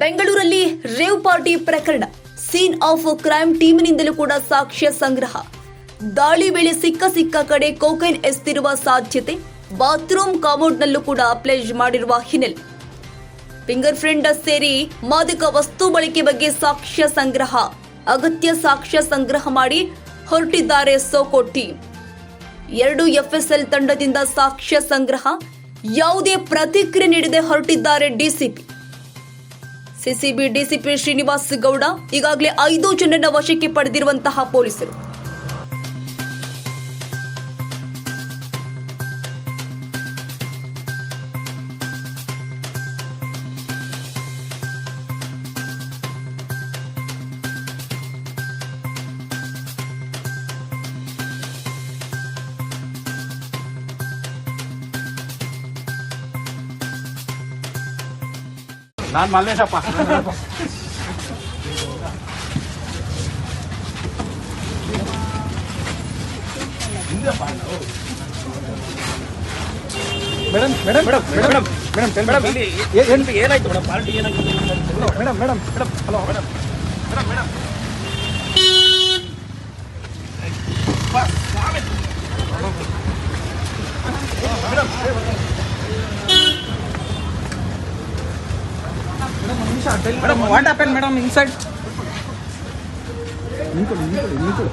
ಬೆಂಗಳೂರಲ್ಲಿ rave party ಪ್ರಕರಣ. Scene of crime ಟೀಮ್ನಿಂದಲೂ ಕೂಡ ಸಾಕ್ಷ್ಯ ಸಂಗ್ರಹ. ದಾಳಿ ವೇಳೆ ಸಿಕ್ಕ ಸಿಕ್ಕ ಕಡೆ ಕೋಕೈನ್ ಎಸ್ತಿರುವ ಸಾಧ್ಯತೆ, ಬಾತ್ರೂಮ್ ಕಾಮೌಂಡ್ನಲ್ಲೂ ಕೂಡ ಪ್ಲೇಜ್ ಮಾಡಿರುವ ಹಿನ್ನೆಲೆ. ಫಿಂಗರ್ ಪ್ರಿಂಟ್ ಸೇರಿ ಮಾದಕ ವಸ್ತು ಬಳಕೆ ಬಗ್ಗೆ ಸಾಕ್ಷ್ಯ ಸಂಗ್ರಹ. ಅಗತ್ಯ ಸಾಕ್ಷ್ಯ ಸಂಗ್ರಹ ಮಾಡಿ ಹೊರಟಿದ್ದಾರೆ ಸೋಕೋ ಟೀಮ್. ಎರಡು ಎಫ್ಎಸ್ಎಲ್ ತಂಡದಿಂದ ಸಾಕ್ಷ್ಯ ಸಂಗ್ರಹ. ಯಾವುದೇ ಪ್ರತಿಕ್ರಿಯೆ ನೀಡದೆ ಹೊರಟಿದ್ದಾರೆ DCP. CCB DCP Srinivas Gowda ಈಗಾಗಲೇ ಐದು ಜನರನ್ನ ವಶಕ್ಕೆ ಪಡೆದಿರುವಂತಹ ಪೊಲೀಸರು. ನಾನ್ Malleshappa madam madam madam madam madam madam ಇಲ್ಲಿ ಏನು ಏನಾಯ್ತು ಮೇಡಮ್ ಪಾರ್ಟಿ ಏನಾಯ್ತು madam madam madam hello madam madam madam madam what happen madam inside ನಿಂತ್ಕೊಳ್ಳಿ ನಿಂತ್ಕೊಳ್ಳಿ ನಿಂತ್ಕೊಳ್ಳಿ.